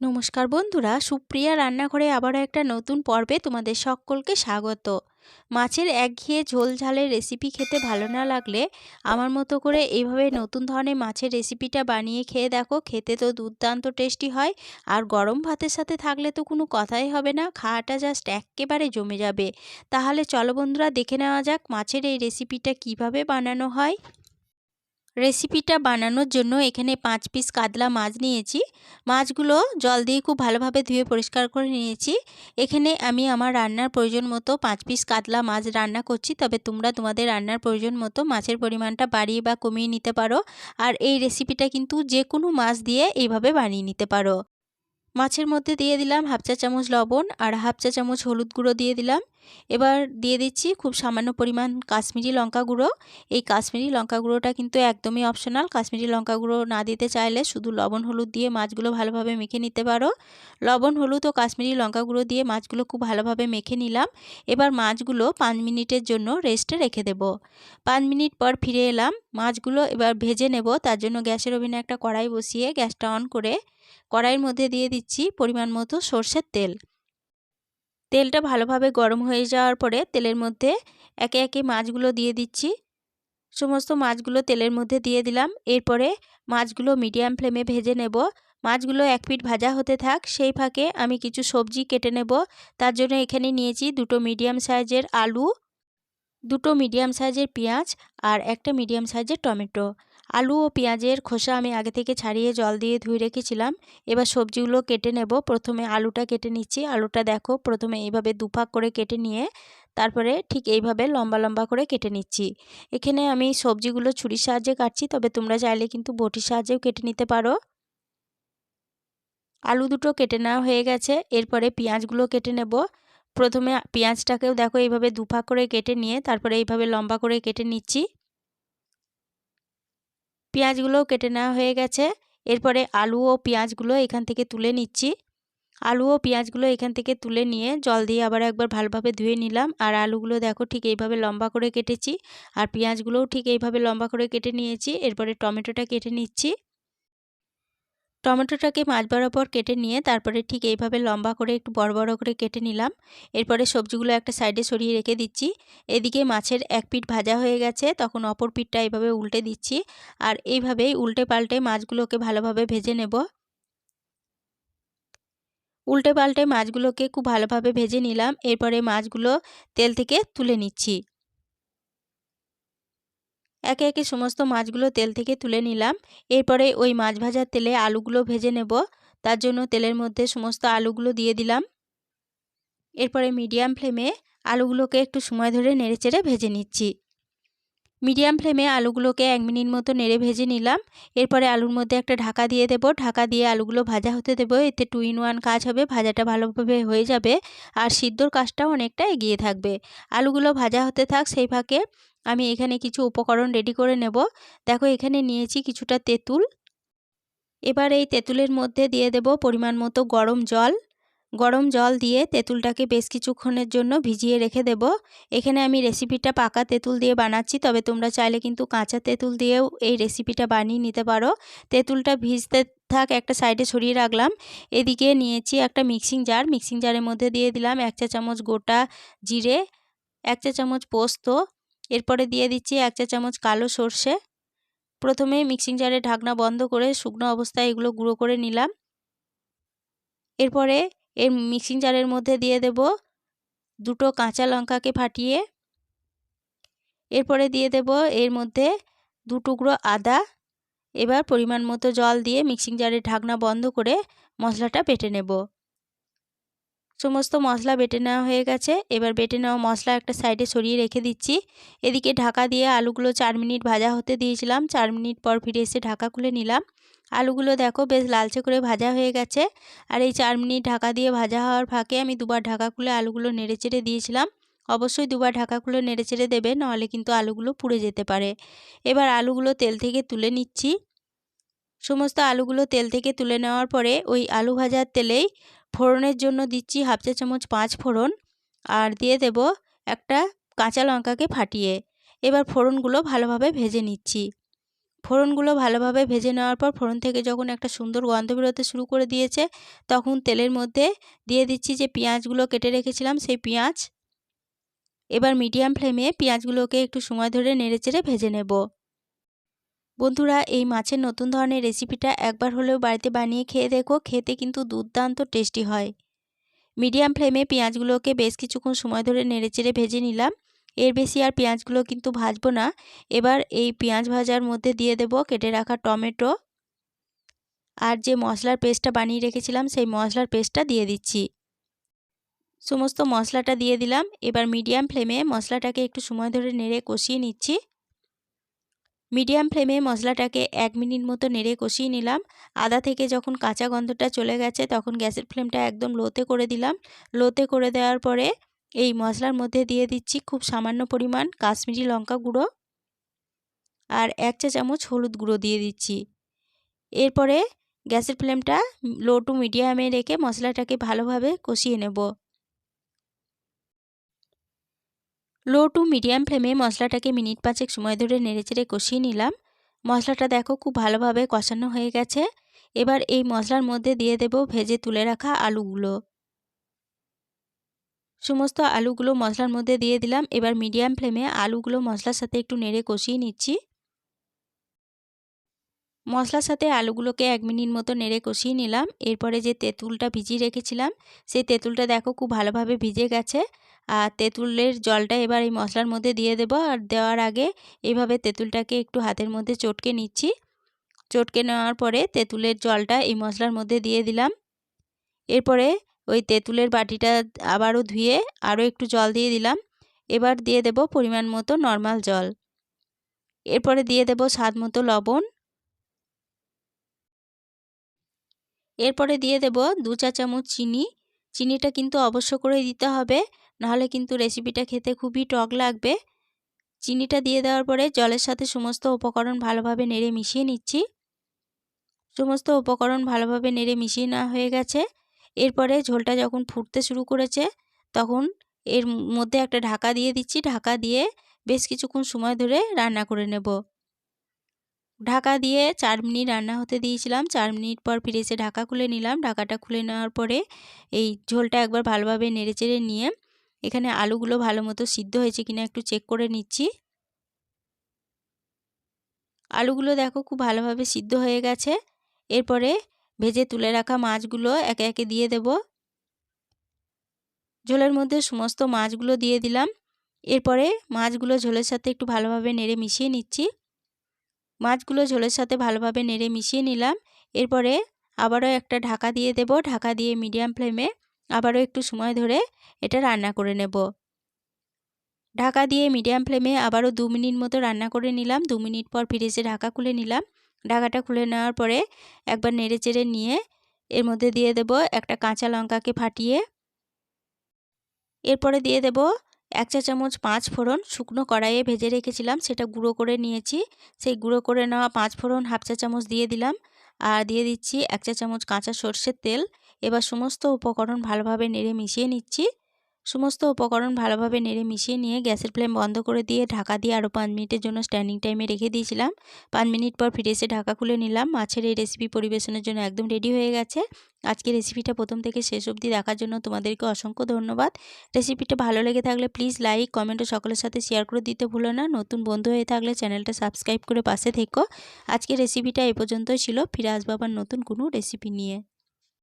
নমস্কার বন্ধুরা, সুপ্রিয়া রান্নাঘরে আবারও একটা নতুন পর্বে তোমাদের সকলকে স্বাগত। মাছের একঘেয়ে ঝোল ঝালের রেসিপি খেতে ভালো না লাগলে আমার মতো করে এইভাবে নতুন ধরনের মাছের রেসিপিটা বানিয়ে খেয়ে দেখো, খেতে তো দুর্দান্ত টেস্টি হয়। আর গরম ভাতের সাথে থাকলে তো কোনো কথাই হবে না, খাওয়াটা জাস্ট একেবারে জমে যাবে। তাহলে চলো বন্ধুরা, দেখে নেওয়া যাক মাছের এই রেসিপিটা কীভাবে বানানো হয়। রেসিপিটা বানানোর জন্য এখানে পাঁচ পিস কাতলা মাছ নিয়েছি। মাছগুলো জল দিয়ে খুব ভালোভাবে ধুয়ে পরিষ্কার করে নিয়েছি। এখানে আমি আমার রান্নার প্রয়োজন মতো পাঁচ পিস কাতলা মাছ রান্না করছি, তবে তোমরা তোমাদের রান্নার প্রয়োজন মতো মাছের পরিমাণটা বাড়িয়ে বা কমিয়ে নিতে পারো। আর এই রেসিপিটা কিন্তু যে কোনো মাছ দিয়ে এইভাবে বানিয়ে নিতে পারো। মাছের মধ্যে দিয়ে দিলাম হাফ চা চামচ লবণ আর হাফ চা চামচ হলুদ গুঁড়ো দিয়ে দিলাম। এবার দিয়ে দিচ্ছি খুব সামান্য পরিমাণ কাশ্মীরি লঙ্কা গুঁড়ো। এই কাশ্মীরি লঙ্কা গুঁড়োটা কিন্তু একদমই অপশনাল কাশ্মীরি লঙ্কা গুঁড়ো না দিতে চাইলে শুধু লবণ হলুদ দিয়ে মাছগুলো ভালোভাবে মেখে নিতে পারো। লবণ, হলুদ ও কাশ্মীরি লঙ্কা গুঁড়ো দিয়ে মাছগুলো খুব ভালোভাবে মেখে নিলাম। এবার মাছগুলো পাঁচ মিনিটের জন্য রেস্টে রেখে দেব। পাঁচ মিনিট পর ফিরে এলাম। মাছগুলো এবার ভেজে নেব। তার জন্য গ্যাসের ওভেনে একটা কড়াই বসিয়ে গ্যাসটা অন করে কড়াইয়ের মধ্যে দিয়ে দিচ্ছি পরিমাণ মতো সর্ষের তেল। তেলটা ভালোভাবে গরম হয়ে যাওয়ার পরে তেলের মধ্যে একে একে মাছগুলো দিয়ে দিচ্ছি। সমস্ত মাছগুলো তেলের মধ্যে দিয়ে দিলাম। এরপরে মাছগুলো মিডিয়াম ফ্লেমে ভেজে নেব। মাছগুলো এক পিঠ ভাজা হতে থাক, সেই ফাঁকে আমি কিছু সবজি কেটে নেব। তার জন্য এখানে নিয়েছি দুটো মিডিয়াম সাইজের আলু, দুটো মিডিয়াম সাইজের পেঁয়াজ আর একটা মিডিয়াম সাইজের টমেটো। আলু ও পেঁয়াজের খোসা আমি আগে থেকে ছাড়িয়ে জল দিয়ে ধুয়ে রেখেছিলাম। এবার সবজিগুলো কেটে নেব। প্রথমে আলুটা কেটে নিচ্ছি। আলুটা দেখো, প্রথমে এইভাবে দুফাক করে কেটে নিয়ে তারপরে ঠিক এইভাবে লম্বা লম্বা করে কেটে নিচ্ছি। এখানে আমি সবজিগুলো ছুরির সাহায্যে কাটছি, তবে তোমরা চাইলে কিন্তু বটির সাহায্যেও কেটে নিতে পারো। আলু দুটো কেটে নেওয়া হয়ে গেছে। এরপরে পেঁয়াজগুলো কেটে নেব। প্রথমে পেঁয়াজটাকেও দেখো এইভাবে দুফাক করে কেটে নিয়ে তারপরে এইভাবে লম্বা করে কেটে নিচ্ছি। পেঁয়াজগুলোও কেটে নেওয়া হয়ে গেছে। এরপরে আলু ও পেঁয়াজগুলো এখান থেকে তুলে নিচ্ছি। আলু ও পেঁয়াজগুলো এখান থেকে তুলে নিয়ে জল দিয়ে আবার একবার ভালোভাবে ধুয়ে নিলাম। আর আলুগুলো দেখো ঠিক এইভাবে লম্বা করে কেটেছি। আর পেঁয়াজগুলোও ঠিক এইভাবে লম্বা করে কেটে নিয়েছি। এরপরে টমেটোটা কেটে নিচ্ছি। টমেটোটাকে মাছ বরাবর কেটে নিয়ে তারপরে ঠিক এইভাবে লম্বা করে একটু বড় বড় করে কেটে নিলাম। এরপরে সবজিগুলো একটা সাইডে সরিয়ে রেখে দিচ্ছি। এদিকে মাছের এক পিঠ ভাজা হয়ে গেছে, তখন অপর পিঠটা এইভাবে উল্টে দিচ্ছি আর এইভাবেই উল্টে পাল্টে মাছগুলোকে ভালোভাবে ভেজে নেব। উল্টে পাল্টে মাছগুলোকে খুব ভালোভাবে ভেজে নিলাম। এরপরে মাছগুলো তেল থেকে তুলে নিচ্ছি। একে একে সমস্ত মাছগুলো তেল থেকে তুলে নিলাম। এরপরে ওই মাছ ভাজার তেলে আলুগুলো ভেজে নেব। তার জন্য তেলের মধ্যে সমস্ত আলুগুলো দিয়ে দিলাম। এরপরে মিডিয়াম ফ্লেমে আলুগুলোকে একটু সময় ধরে নেড়েচেড়ে ভেজে নিচ্ছি। মিডিয়াম ফ্লেমে আলুগুলোকে এক মিনিট মতো নেড়ে ভেজে নিলাম। এরপরে আলুর মধ্যে একটা ঢাকা দিয়ে দেব। ঢাকা দিয়ে আলুগুলো ভাজা হতে দেবো। এতে টু ইন ওয়ান কাজ হবে। ভাজাটা ভালোভাবে হয়ে যাবে। আর সিদ্ধর কাজটাও অনেকটা এগিয়ে থাকবে। আলুগুলো ভাজা হতে থাক সেই ফাঁকে আমি এখানে কিছু উপকরণ রেডি করে নেব। দেখো, এখানে নিয়েছি কিছুটা তেঁতুল। এবার এই তেঁতুলের মধ্যে দিয়ে দেব পরিমাণ মতো গরম জল। গরম জল দিয়ে তেঁতুলটাকে বেশ কিছুক্ষণের জন্য ভিজিয়ে রেখে দেব। এখানে আমি রেসিপিটা পাকা তেঁতুল দিয়ে বানাচ্ছি, তবে তোমরা চাইলে কিন্তু কাঁচা তেঁতুল দিয়েও এই রেসিপিটা বানিয়ে নিতে পারো। তেঁতুলটা ভিজতে থাক, একটা সাইডে সরিয়ে রাখলাম। এদিকে নিয়েছি একটা মিক্সিং জার মিক্সিং জারের মধ্যে দিয়ে দিলাম এক চা চামচ গোটা জিরে, এক চা চামচ পোস্ত এরপরে দিয়ে দিচ্ছি এক চা চামচ কালো সর্ষে। প্রথমে মিক্সিং জারে ঢাকনা বন্ধ করে শুকনো অবস্থায় এগুলো গুঁড়ো করে নিলাম। এরপরে এর মিক্সিং জারের মধ্যে দিয়ে দেব দুটো কাঁচা লঙ্কাকে ফাটিয়ে। এরপরে দিয়ে দেব এর মধ্যে দু টুকরো আদা। এবার পরিমাণ মতো জল দিয়ে মিক্সিং জারের ঢাকনা বন্ধ করে মশলাটা বেটে নেব। সমস্ত মশলা বেটে নেওয়া হয়ে গেছে। এবার বেটে নেওয়া মশলা একটা সাইডে সরিয়ে রেখে দিচ্ছি। এদিকে ঢাকা দিয়ে আলুগুলো চার মিনিট ভাজা হতে দিয়েছিলাম। চার মিনিট পর ফিরে এসে ঢাকা খুলে নিলাম। আলুগুলো দেখো বেশ লালচে করে ভাজা হয়ে গেছে। আর এই চার মিনিট ঢাকা দিয়ে ভাজা হওয়ার ফাঁকে আমি দুবার ঢাকা খুলে আলুগুলো নেড়ে চেড়ে দিয়েছিলাম। অবশ্যই দুবার ঢাকা খুলে নেড়ে চেড়ে দেবে, নাহলে কিন্তু আলুগুলো পুড়ে যেতে পারে। এবার আলুগুলো তেল থেকে তুলে নিচ্ছি। সমস্ত আলুগুলো তেল থেকে তুলে নেওয়ার পরে ওই আলু ভাজার তেলেই ফোড়নের জন্য দিচ্ছি হাফ চা চামচ পাঁচ ফোড়ন আর দিয়ে দেব একটা কাঁচা লঙ্কাকে ফাটিয়ে। এবার ফোড়নগুলো ভালোভাবে ভেজে নিচ্ছি। ফোড়নগুলো ভালোভাবে ভেজে নেওয়ার পর ফোড়ন থেকে যখন একটা সুন্দর গন্ধ বেরোতে শুরু করে দিয়েছে, তখন তেলের মধ্যে দিয়ে দিচ্ছি যে পেঁয়াজগুলো কেটে রেখেছিলাম, সেই পেঁয়াজ। এবার মিডিয়াম ফ্লেমে পেঁয়াজগুলোকে একটু সময় ধরে নেড়েচেড়ে ভেজে নেব। বন্ধুরা, এই মাছের নতুন ধরনের রেসিপিটা একবার হলেও বাড়িতে বানিয়ে খেয়ে দেখো, খেতে কিন্তু দুর্দান্ত টেস্টি হয়। মিডিয়াম ফ্লেমে পেঁয়াজগুলোকে বেশ কিছুক্ষণ সময় ধরে নেড়েচেড়ে ভেজে নিলাম। এর বেশি আর পেঁয়াজগুলো কিন্তু ভাজবো না। এবার এই পেঁয়াজ ভাজার মধ্যে দিয়ে দেব কেটে রাখা টমেটো। আর যে মশলার পেস্টটা বানিয়ে রেখেছিলাম, সেই মশলার পেস্টটা দিয়ে দিচ্ছি। সমস্ত মশলাটা দিয়ে দিলাম। এবার মিডিয়াম ফ্লেমে মশলাটাকে একটু সময় ধরে নেড়ে কষিয়ে নিচ্ছি। মিডিয়াম ফ্লেমে মশলাটাকে এক মিনিট মতো নেড়ে কষিয়ে নিলাম। আদা থেকে যখন কাঁচা গন্ধটা চলে গেছে, তখন গ্যাসের ফ্লেমটা একদম লোতে করে দিলাম। লোতে করে দেওয়ার পরে এই মশলার মধ্যে দিয়ে দিচ্ছি খুব সামান্য পরিমাণ কাশ্মীরি লঙ্কা গুঁড়ো আর এক চা চামচ হলুদ গুঁড়ো দিয়ে দিচ্ছি। এরপরে গ্যাসের ফ্লেমটা লো টু মিডিয়ামে রেখে মশলাটাকে ভালোভাবে কষিয়ে নেব। লো টু মিডিয়াম ফ্লেমে মশলাটাকে মিনিট পাঁচেক সময় ধরে নেড়েচেড়ে কষিয়ে নিলাম। মশলাটা দেখো খুব ভালোভাবে কষানো হয়ে গেছে। এবার এই মশলার মধ্যে দিয়ে দেব ভেজে তুলে রাখা আলুগুলো। সমস্ত আলুগুলো মশলার মধ্যে দিয়ে দিলাম। এবার মিডিয়াম ফ্লেমে আলুগুলো মশলার সাথে একটু নেড়ে কষিয়ে নিচ্ছি। মশলার সাথে আলুগুলোকে এক মিনিট মতো নেড়ে কষিয়ে নিলাম। এরপরে যে তেঁতুলটা ভিজিয়ে রেখেছিলাম, সেই তেঁতুলটা দেখো খুব ভালোভাবে ভিজে গেছে। আর তেঁতুলের জলটা এবার এই মশলার মধ্যে দিয়ে দেবো। আর দেওয়ার আগে এইভাবে তেঁতুলটাকে একটু হাতের মধ্যে চটকে নিচ্ছি। চটকে নেওয়ার পরে তেঁতুলের জলটা এই মশলার মধ্যে দিয়ে দিলাম। এরপরে ওই তেঁতুলের বাটিটা আবারও ধুয়ে আরও একটু জল দিয়ে দিলাম। এবার দিয়ে দেব পরিমাণ মতো নর্মাল জল। এরপরে দিয়ে দেব স্বাদ মতো লবণ। এরপরে দিয়ে দেব দু চা চামচ চিনি। চিনিটা কিন্তু অবশ্য করে দিতে হবে, নাহলে কিন্তু রেসিপিটা খেতে খুবই টক লাগবে। চিনিটা দিয়ে দেওয়ার পরে জলের সাথে সমস্ত উপকরণ ভালোভাবে নেড়ে মিশিয়ে নিচ্ছি। সমস্ত উপকরণ ভালোভাবে নেড়ে মিশিয়ে নেওয়া হয়ে গেছে। এরপরে ঝোলটা যখন ফুটতে শুরু করেছে, তখন এর মধ্যে একটা ঢাকা দিয়ে দিচ্ছি। ঢাকা দিয়ে বেশ কিছুক্ষণ সময় ধরে রান্না করে নেব। ঢাকা দিয়ে চার মিনিট রান্না হতে দিয়েছিলাম। চার মিনিট পর ফিরে এসে ঢাকা খুলে নিলাম। ঢাকাটা খুলে নেওয়ার পরে এই ঝোলটা একবার ভালোভাবে নেড়েচেড়ে নিয়ে এখানে আলুগুলো ভালো মতো সিদ্ধ হয়েছে কিনা একটু চেক করে নিচ্ছি। আলুগুলো দেখো খুব ভালোভাবে সিদ্ধ হয়ে গেছে। এরপরে ভেজে তুলে রাখা মাছগুলো একে একে দিয়ে দেব। ঝোলের মধ্যে সমস্ত মাছগুলো দিয়ে দিলাম। এরপরে মাছগুলো ঝোলের সাথে একটু ভালোভাবে নেড়ে মিশিয়ে নিচ্ছি। মাছগুলো ঝোলের সাথে ভালোভাবে নেড়ে মিশিয়ে নিলাম। এরপরে আবারও একটা ঢাকা দিয়ে দেব। ঢাকা দিয়ে মিডিয়াম ফ্লেমে আবারও একটু সময় ধরে এটা রান্না করে নেব। ঢাকা দিয়ে মিডিয়াম ফ্লেমে আবারও দু মিনিট মতো রান্না করে নিলাম। দু মিনিট পর ফিরে এসে ঢাকা খুলে নিলাম। ঢাকাটা খুলে নেওয়ার পরে একবার নেড়ে চেড়ে নিয়ে এর মধ্যে দিয়ে দেব একটা কাঁচা লঙ্কাকে ফাটিয়ে। এরপরে দিয়ে দেব এক চা চামচ পাঁচ ফোড়ন শুকনো কড়াইয়ে ভেজে রেখেছিলাম, সেটা গুঁড়ো করে নিয়েছি। সেই গুঁড়ো করে নেওয়া পাঁচ ফোড়ন হাফ চা চামচ দিয়ে দিলাম। আর দিয়ে দিচ্ছি এক চা চামচ কাঁচা সর্ষের তেল। এবার সমস্ত উপকরণ ভালোভাবে নেড়ে মিশিয়ে নিচ্ছি। সমস্ত উপকরণ ভালোভাবে নেড়ে মিশিয়ে নিয়ে গ্যাসের ফ্লেম বন্ধ করে দিয়ে ঢাকা দিয়ে আরও পাঁচ মিনিটের জন্য স্ট্যান্ডিং টাইমে রেখে দিয়েছিলাম। পাঁচ মিনিট পর ফিরে এসে ঢাকা খুলে নিলাম। মাছের এই রেসিপি পরিবেশনের জন্য একদম রেডি হয়ে গেছে। আজকে রেসিপিটা প্রথম থেকে শেষ অবধি দেখার জন্য তোমাদেরকে অসংখ্য ধন্যবাদ। রেসিপিটা ভালো লেগে থাকলে প্লিজ লাইক কমেন্ট ও সকলের সাথে শেয়ার করে দিতে ভুলো না। নতুন বন্ধু হয়ে থাকলে চ্যানেলটা সাবস্ক্রাইব করে পাশে থেকো। আজকে রেসিপিটা এই পর্যন্তই ছিল। ফিরে আসব আবার নতুন কোনো রেসিপি নিয়ে।